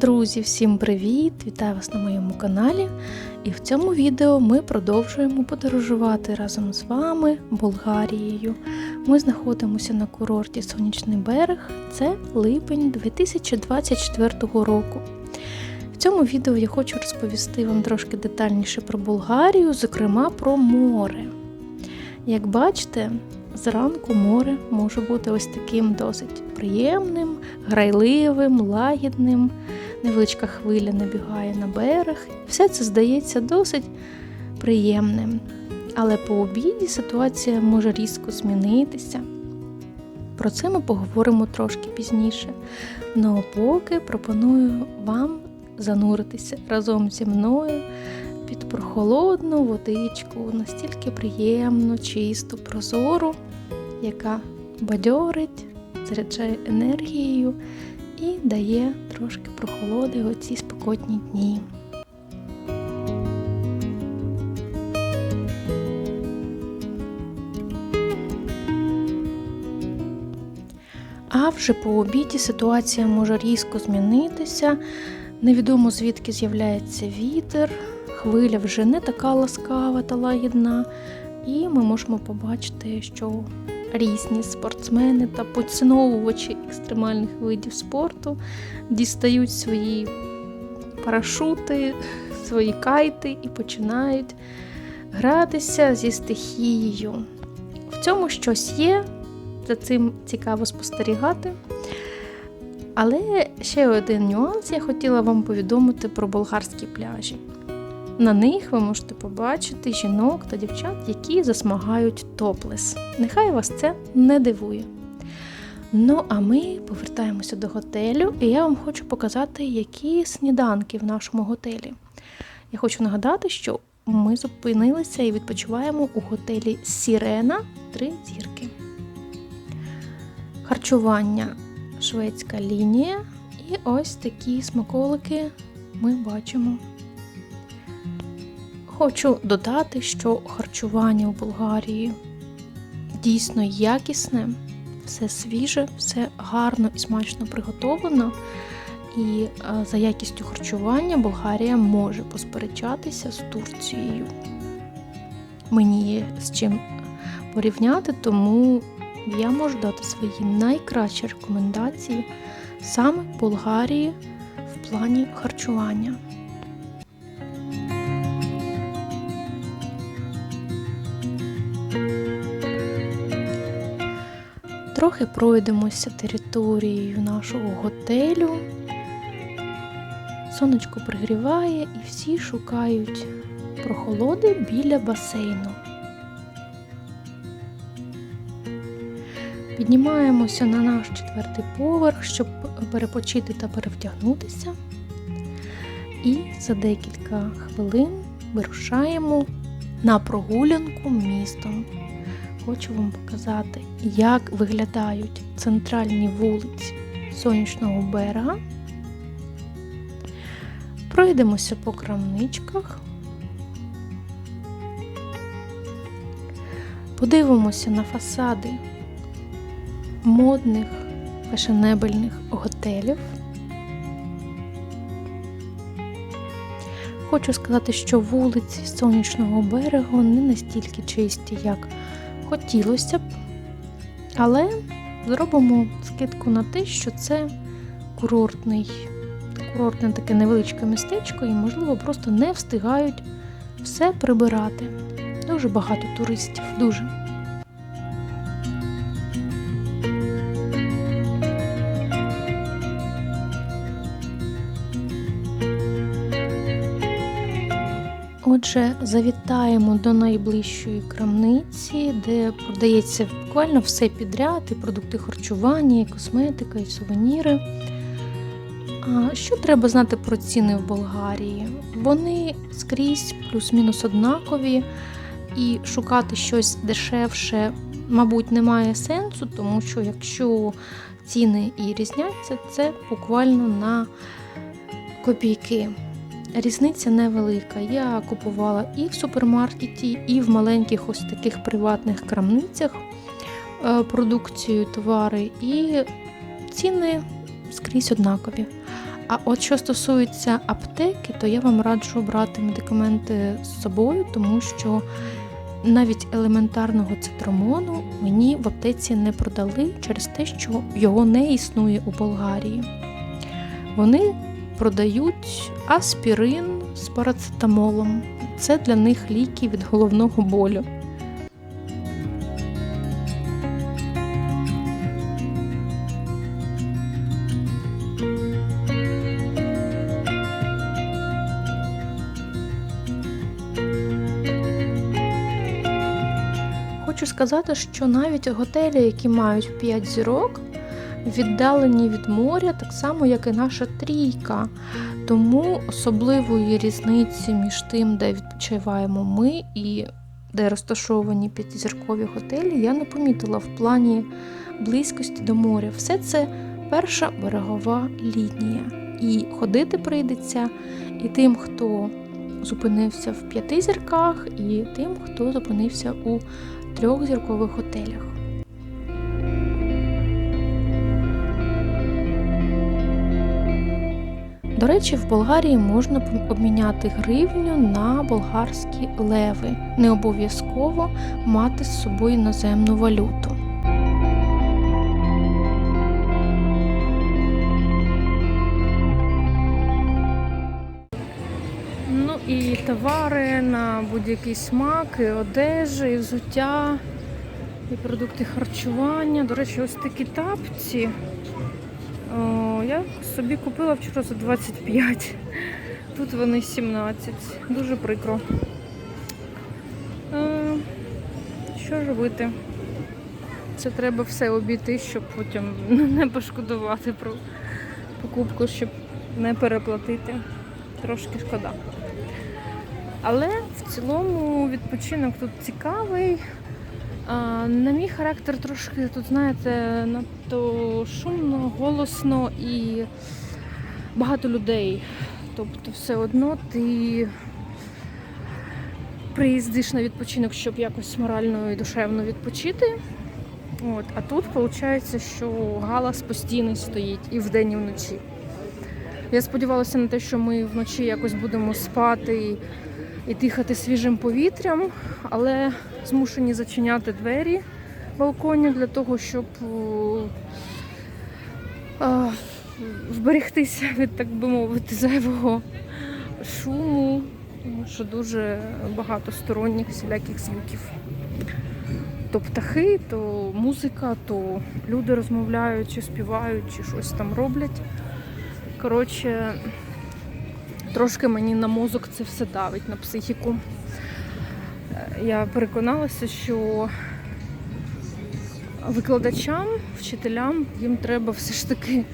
Друзі, всім привіт! Вітаю вас на моєму каналі. І в цьому відео ми продовжуємо подорожувати разом з вами Болгарією. Ми знаходимося на курорті Сонячний берег. Це липень 2024 року. В цьому відео я хочу розповісти вам трошки детальніше про Болгарію, зокрема про море. Як бачите, зранку море може бути ось таким досить приємним, грайливим, лагідним. Невеличка хвиля набігає на берег. Все це здається досить приємним. Але по обіді ситуація може різко змінитися. Про це ми поговоримо трошки пізніше. Ну а поки пропоную вам зануритися разом зі мною під прохолодну водичку, настільки приємну, чисту, прозору, яка бадьорить, заряджає енергією і дає трошки прохолоди у ці спекотні дні. А вже по обіді ситуація може різко змінитися. Невідомо звідки з'являється вітер, хвиля вже не така ласкава та лагідна, і ми можемо побачити, що різні спортсмени та поціновувачі екстремальних видів спорту дістають свої парашути, свої кайти і починають гратися зі стихією. В цьому щось є, за цим цікаво спостерігати. Але ще один нюанс я хотіла вам повідомити про болгарські пляжі. На них ви можете побачити жінок та дівчат, які засмагають топлес. Нехай вас це не дивує. Ну, а ми повертаємося до готелю, і я вам хочу показати, які сніданки в нашому готелі. Я хочу нагадати, що ми зупинилися і відпочиваємо у готелі Сірена 3 зірки. Харчування шведська лінія. І ось такі смаколики ми бачимо. Хочу додати, що харчування у Болгарії дійсно якісне, все свіже, все гарно і смачно приготовлено. І за якістю харчування Болгарія може посперечатися з Турцією. Мені є з чим порівняти, тому я можу дати свої найкращі рекомендації саме Болгарії в плані харчування. Трохи пройдемося територією нашого готелю. Сонечко пригріває і всі шукають прохолоди біля басейну. Піднімаємося на наш четвертий поверх, щоб перепочити та перевдягнутися. І за декілька хвилин вирушаємо на прогулянку містом. Хочу вам показати, як виглядають центральні вулиці сонячного берега. Пройдемося по крамничках. Подивимося на фасади модних фешенебельних готелів. Хочу сказати, що вулиці Сонячного берегу не настільки чисті, як хотілося б, але зробимо скидку на те, що це курортний, курортне таке невеличке містечко і, можливо, просто не встигають все прибирати. Дуже багато туристів, дуже. Отже, завітаємо до найближчої крамниці, де продається буквально все підряд, і продукти харчування, і косметика, і сувеніри. А Що треба знати про ціни в Болгарії? Вони скрізь плюс-мінус однакові, і шукати щось дешевше, мабуть, немає сенсу, тому що якщо ціни і різняться, це буквально на копійки. Різниця невелика. Я купувала і в супермаркеті, і в маленьких ось таких приватних крамницях е, продукцію, товари, і ціни скрізь однакові. А от що стосується аптеки, то я вам раджу брати медикаменти з собою, тому що навіть елементарного цитрамону мені в аптеці не продали через те, що його не існує у Болгарії. Вони продають аспірин з парацетамолом. Це для них ліки від головного болю. Хочу сказати, що навіть готелі, які мають 5 зірок, віддалені від моря, так само, як і наша трійка. Тому особливої різниці між тим, де відпочиваємо ми і де розташовані п'ятизіркові готелі, я не помітила в плані близькості до моря. Все це перша берегова лінія. І ходити прийдеться і тим, хто зупинився в п'яти зірках, і тим, хто зупинився у трьохзіркових готелях. До речі, в Болгарії можна обміняти гривню на болгарські леви. Не обов'язково мати з собою іноземну валюту. Ну і товари на будь-який смак, і одежа, і взуття, і продукти харчування. До речі, ось такі тапці. О, я собі купила вчора за 25. Тут вони 17. Дуже прикро. Е, що робити? Це треба все обійти, щоб потім не пошкодувати про покупку, щоб не переплатити. Трошки шкода. Але в цілому відпочинок тут цікавий. На мій характер трошки тут, знаєте, надто шумно, голосно і багато людей. Тобто все одно ти приїздиш на відпочинок, щоб якось морально і душевно відпочити. От, а тут виходить, що галас постійно стоїть і вдень, і вночі. Я сподівалася на те, що ми вночі якось будемо спати і, і дихати свіжим повітрям, але змушені зачиняти двері балконі для того, щоб о, а, вберегтися від, так би мовити, зайвого шуму, тому що дуже багато сторонніх всіляких звуків. То птахи, то музика, то люди розмовляють, чи співають, чи щось там роблять. Коротше, трошки мені на мозок це все давить, на психіку. Е, Я переконалася, що викладачам, вчителям їм треба все ж таки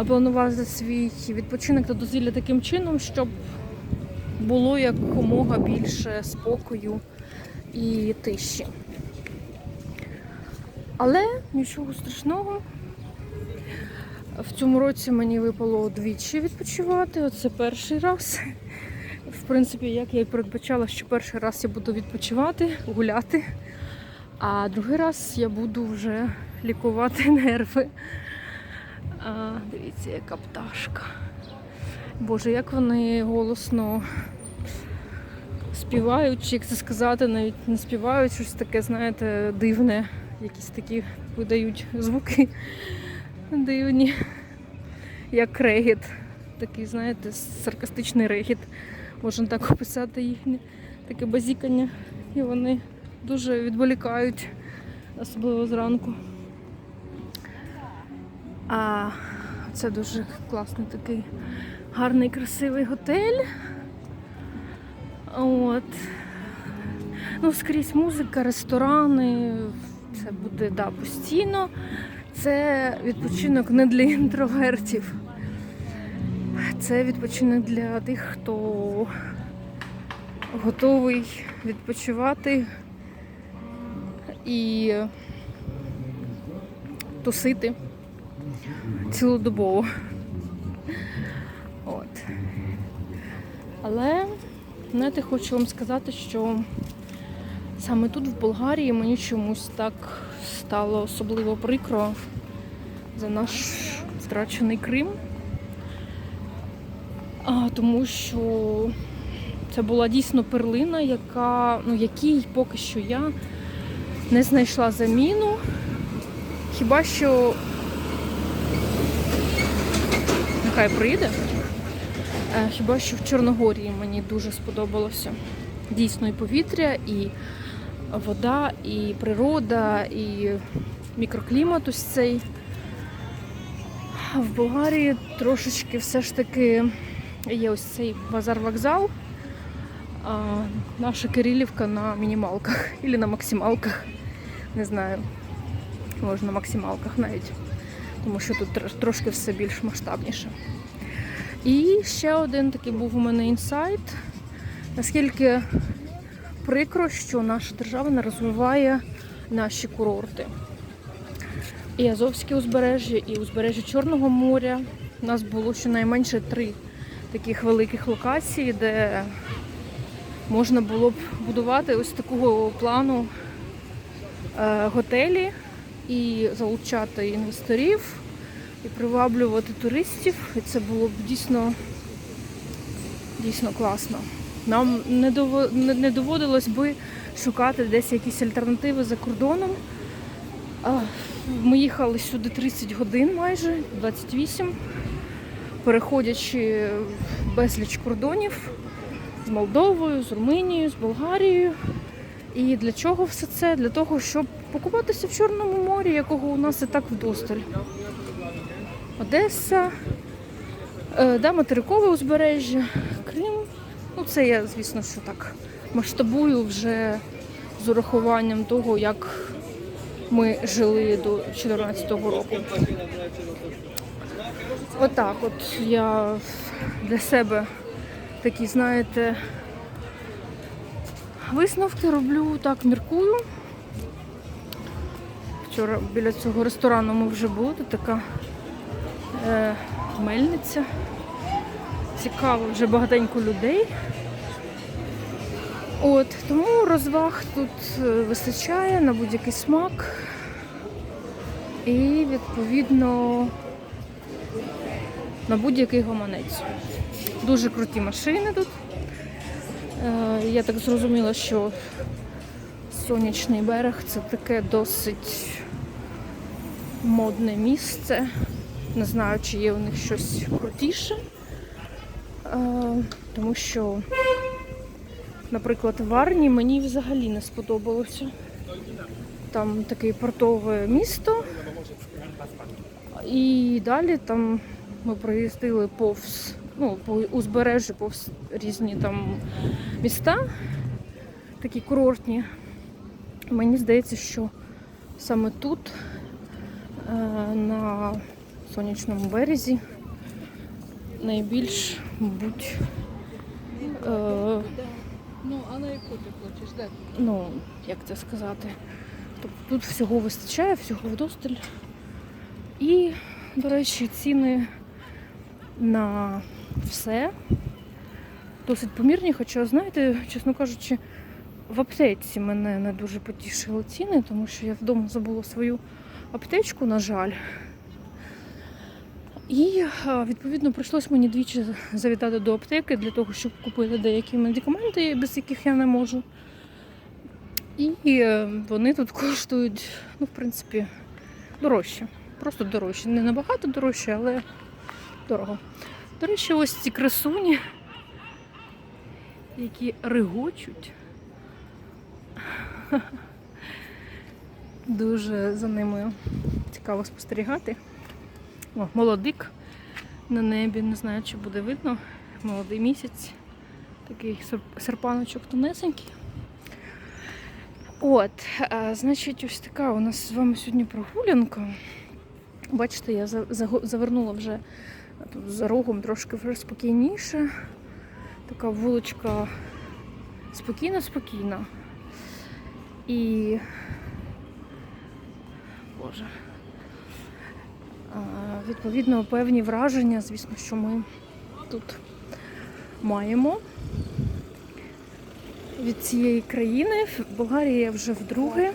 е, планувати свій відпочинок та дозвілля таким чином, щоб було якомога більше спокою і тиші. Але нічого страшного. В цьому році мені випало двічі відпочивати. Оце перший раз. В принципі, як я і передбачала, що перший раз я буду відпочивати, гуляти, а другий раз я буду вже лікувати нерви. А, дивіться, яка пташка. Боже, як вони голосно співають, чи як це сказати, навіть не співають щось таке, знаєте, дивне. Якісь такі видають звуки дивні, як регіт. Такий, знаєте, саркастичний регіт. Можна так описати їхнє таке базікання. І вони дуже відволікають, особливо зранку. А це дуже класний такий гарний, красивий готель. От. Ну, скрізь музика, ресторани. Це буде да, постійно. Це відпочинок не для інтровертів. Це відпочинок для тих, хто готовий відпочивати і тусити цілодобово. От. Але, знаєте, хочу вам сказати, що саме тут, в Болгарії, мені чомусь так стало особливо прикро за наш втрачений Крим. а, тому що це була дійсно перлина, яка, ну, якій поки що я не знайшла заміну. Хіба що нехай прийде. Е, Хіба що в Чорногорії мені дуже сподобалося. Дійсно і повітря, і вода, і природа, і мікроклімат ось цей. В Болгарії трошечки все ж таки є ось цей базар-вокзал. А наша Кирилівка на мінімалках або на максималках. Не знаю. Може на максималках навіть. Тому що тут трошки все більш масштабніше. І ще один такий був у мене інсайт. Наскільки прикро, що наша держава не розвиває наші курорти. І Азовське узбережжя, і узбережжя Чорного моря. У нас було щонайменше три таких великих локації, де можна було б будувати ось такого плану е, готелі і залучати інвесторів, і приваблювати туристів. І це було б дійсно, дійсно класно. Нам не дово- не- не доводилось би шукати десь якісь альтернативи за кордоном. Ми їхали сюди 30 годин майже, 28, переходячи безліч кордонів з Молдовою, з Румунією, з Болгарією. І для чого все це? Для того, щоб покупатися в Чорному морі, якого у нас і так вдосталь. Одеса, е, да, материкове узбережжя, Крим. Ну, це я, звісно, що так масштабую вже з урахуванням того, як ми жили до 2014 року. Отак, от я для себе такі, знаєте, висновки роблю, так міркую. Вчора біля цього ресторану ми вже були, така е, мельниця. Цікаво, вже багатенько людей. От, тому розваг тут е, вистачає на будь-який смак. І відповідно на будь-який гаманець. Дуже круті машини тут. Е, Я так зрозуміла, що сонячний берег це таке досить модне місце. Не знаю, чи є у них щось крутіше. Е, Тому що, наприклад, в Варні мені взагалі не сподобалося. Там таке портове місто. І далі там ми проїздили повз, ну, по узбережжю, повз різні там міста, такі курортні. Мені здається, що саме тут, е, на сонячному березі, найбільш, мабуть, е, Ну, а на яку ти хочеш? Де? ну, як це сказати, тобто тут всього вистачає, всього вдосталь. І, до речі, ціни на все досить помірні, хоча, знаєте, чесно кажучи, в аптеці мене не дуже потішили ціни, тому що я вдома забула свою аптечку, на жаль. І е, відповідно прийшлось мені двічі завітати до аптеки для того, щоб купити деякі медикаменти, без яких я не можу. І е, вони тут коштують, ну, в принципі, дорожче. Просто дорожче. Не набагато дорожче, але дорого. До речі, ось ці красуні, які ригочуть. Дуже за ними цікаво спостерігати. О, молодик на небі, не знаю, чи буде видно. Молодий місяць. Такий серпаночок тонесенький. От, а, значить, ось така у нас з вами сьогодні прогулянка. Бачите, я завернула вже тут за рогом трошки вже спокійніше. Така вуличка спокійна-спокійна. І. Боже. Відповідно, певні враження, звісно, що ми тут маємо від цієї країни. В Болгарії я вже вдруге.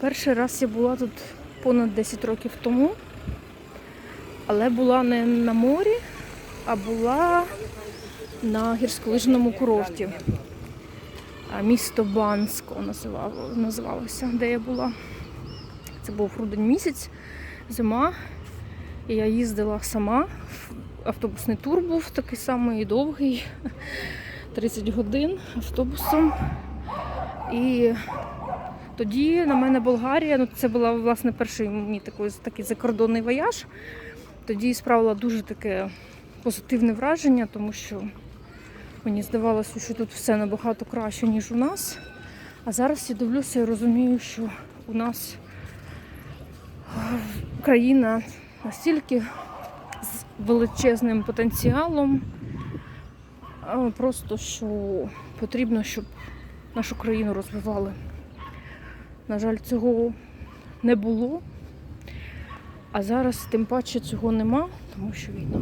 Перший раз я була тут понад 10 років тому, але була не на морі, а була на гірськолижному курорті. Місто Бансько називалося, де я була. Це був грудень місяць, зима. І я їздила сама. Автобусний тур був такий самий довгий, 30 годин автобусом. І тоді на мене Болгарія, ну це була власне перший мій такий, такий закордонний вояж. Тоді справила дуже таке позитивне враження, тому що мені здавалося, що тут все набагато краще, ніж у нас. А зараз я дивлюся і розумію, що у нас е, країна настільки з величезним потенціалом, просто що потрібно, щоб нашу країну розвивали. На жаль, цього не було. А зараз тим паче цього нема, тому що війна.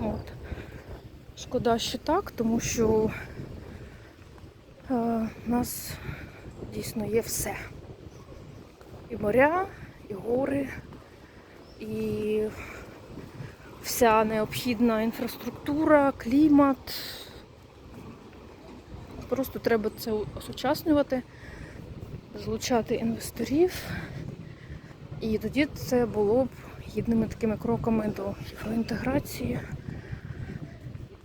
От. Шкода, що так, тому що е, нас дійсно є все. І моря, і гори, і вся необхідна інфраструктура, клімат. Просто треба це осучаснювати, залучати інвесторів. І тоді це було б гідними такими кроками до євроінтеграції.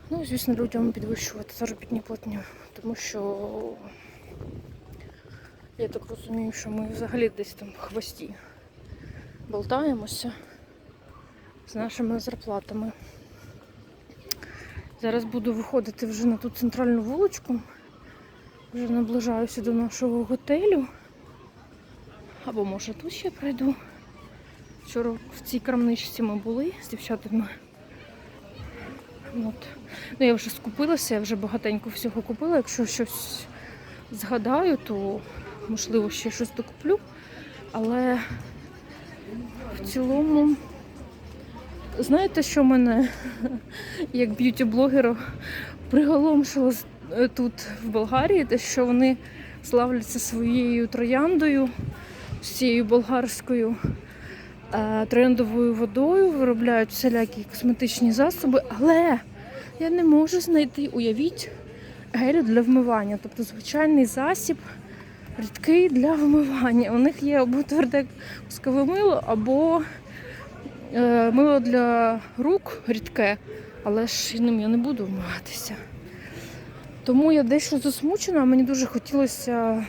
Ну, звісно, людям підвищувати заробітні платні, тому що я так розумію, що ми взагалі десь там в хвості болтаємося з нашими зарплатами. Зараз буду виходити вже на ту центральну вуличку. Вже наближаюся до нашого готелю. Або може тут ще пройду. Вчора в цій крамничці ми були з дівчатами. От. Ну, я вже скупилася, я вже багатенько всього купила. Якщо щось згадаю, то можливо ще щось докуплю. Але в цілому, знаєте, що мене як б'юті-блогера приголомшило е, тут в Болгарії, те, що вони славляться своєю трояндою, всією болгарською е, трояндовою водою, виробляють всілякі косметичні засоби, але я не можу знайти, уявіть, гелю для вмивання, тобто звичайний засіб рідкий для вмивання. У них є або тверде кускове мило, або е, мило для рук рідке, але ж ним я не буду вмиватися. Тому я дещо засмучена, мені дуже хотілося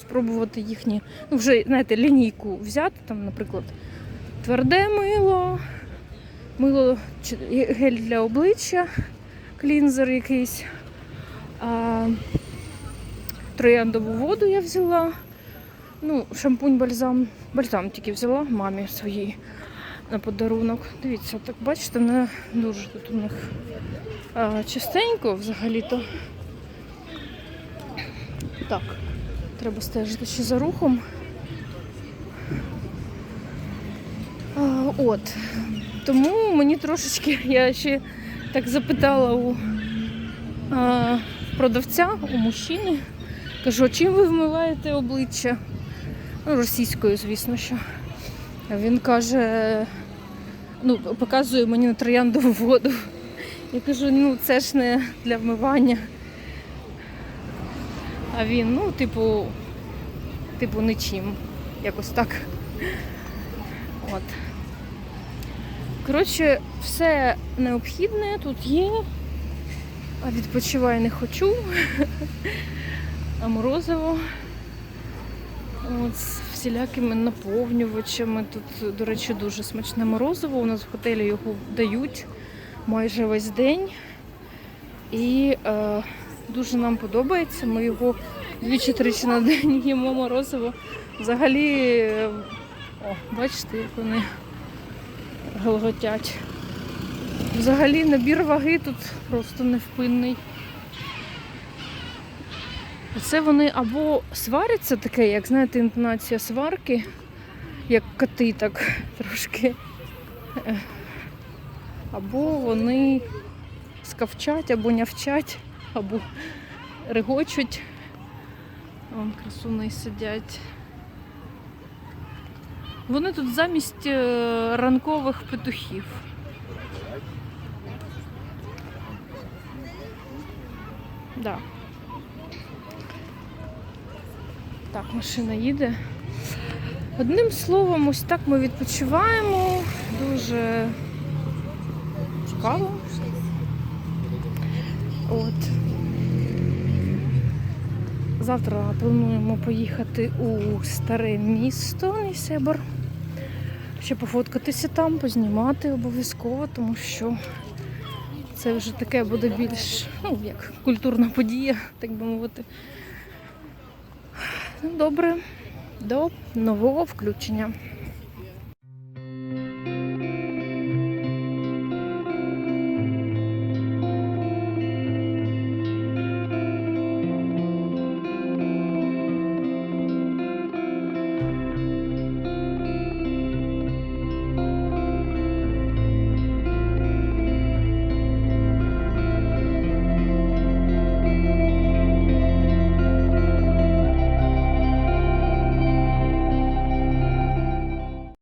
спробувати їхні, ну вже, знаєте, лінійку взяти, там, наприклад, тверде мило, мило гель для обличчя, клінзер якийсь. Трояндову воду я взяла. Ну, шампунь, бальзам. Бальзам тільки взяла мамі своїй на подарунок. Дивіться, так бачите, не дуже тут у них а, чистенько взагалі-то. Так, треба стежити ще за рухом. А, от. Тому мені трошечки, я ще так запитала у а, продавця, у мужчини. Кажу, чим ви вмиваєте обличчя? Ну, російською, звісно, що. Він каже, ну, показує мені на трояндову воду. Я кажу, ну це ж не для вмивання. А він, ну, типу, типу, нічим. Якось так. От. Коротше, все необхідне тут є. А відпочивай не хочу. Морозиво. От, з всілякими наповнювачами. Тут, до речі, дуже смачне морозиво. У нас в готелі його дають майже весь день. І е, дуже нам подобається. Ми його двічі-тричі на день їмо морозиво. Взагалі, е, о, бачите, як вони галготять. Взагалі набір ваги тут просто невпинний. Це вони або сваряться таке, як знаєте, інтонація сварки, як коти так трошки. Або вони скавчать, або нявчать, або регочуть. Вон красуни сидять. Вони тут замість е, ранкових петухів. Да. Так, машина їде. Одним словом, ось так ми відпочиваємо. Дуже цікаво. От. Завтра плануємо поїхати у старе місто Нісебор. Ще пофоткатися там, познімати обов'язково, тому що це вже таке буде більш, ну, як культурна подія, так би мовити. Ну, Добре, до нового включення.